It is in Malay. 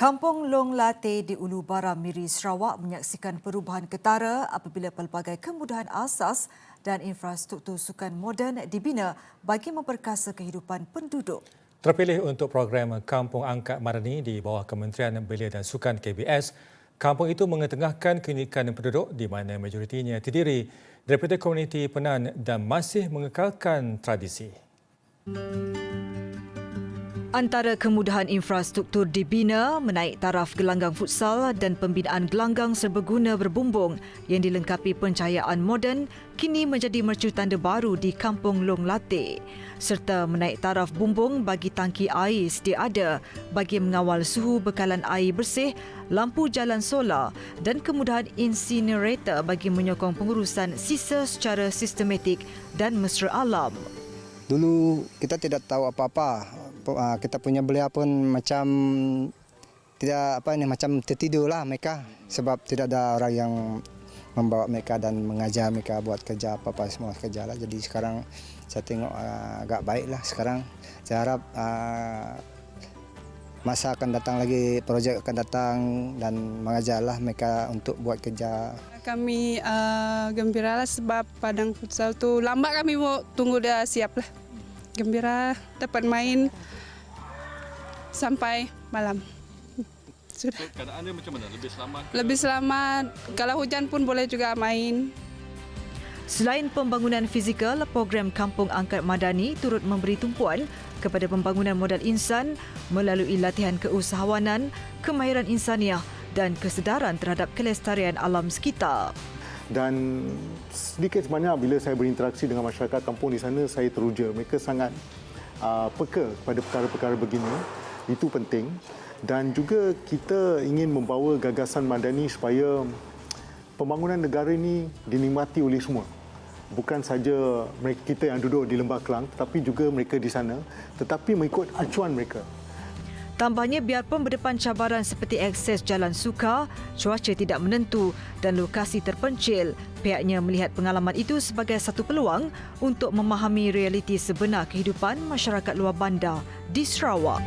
Kampung Long Late di Ulu Bara Miri Sarawak menyaksikan perubahan ketara apabila pelbagai kemudahan asas dan infrastruktur sukan moden dibina bagi memperkasa kehidupan penduduk. Terpilih untuk program Kampung Angkat Madani di bawah Kementerian Belia dan Sukan KBS, kampung itu mengetengahkan keunikan penduduk di mana majoritinya terdiri daripada komuniti Penan dan masih mengekalkan tradisi. Antara kemudahan infrastruktur dibina menaik taraf gelanggang futsal dan pembinaan gelanggang serbaguna berbumbung yang dilengkapi pencahayaan moden kini menjadi mercu tanda baru di Kampung Long Late serta menaik taraf bumbung bagi tangki air sedia ada bagi mengawal suhu bekalan air bersih, lampu jalan solar dan kemudahan incinerator bagi menyokong pengurusan sisa secara sistematik dan mesra alam. Dulu kita tidak tahu apa-apa. Ah, Kita punya belia pun macam tidak apa ini macam tertidur lah mereka sebab tidak ada orang yang membawa mereka dan mengajar mereka buat kerja apa-apa semua kerja lah. Jadi sekarang saya tengok ah, agak baik lah sekarang. Saya harap ah, masa akan datang lagi projek akan datang dan mengajarlah mereka untuk buat kerja Kami uh, gembira lah sebab padang futsal tu lambat kami mau tunggu dia siap lah. Gembira dapat main sampai malam. Sudah. Keadaan dia macam mana? Lebih selamat? ke? Lebih selamat. Kalau hujan pun boleh juga main. Selain pembangunan fizikal, program Kampung Angkat Madani turut memberi tumpuan kepada pembangunan modal insan melalui latihan keusahawanan, kemahiran insaniah dan kesedaran terhadap kelestarian alam sekitar. Dan sedikit sebanyak bila saya berinteraksi dengan masyarakat kampung di sana saya teruja. Mereka sangat uh, peka pada perkara-perkara begini. Itu penting. Dan juga kita ingin membawa gagasan madani supaya pembangunan negara ini dinikmati oleh semua. Bukan saja mereka kita yang duduk di Lembah Kelang tetapi juga mereka di sana. Tetapi mengikut acuan mereka Tambahnya biarpun berdepan cabaran seperti akses jalan sukar, cuaca tidak menentu dan lokasi terpencil, pihaknya melihat pengalaman itu sebagai satu peluang untuk memahami realiti sebenar kehidupan masyarakat luar bandar di Sarawak.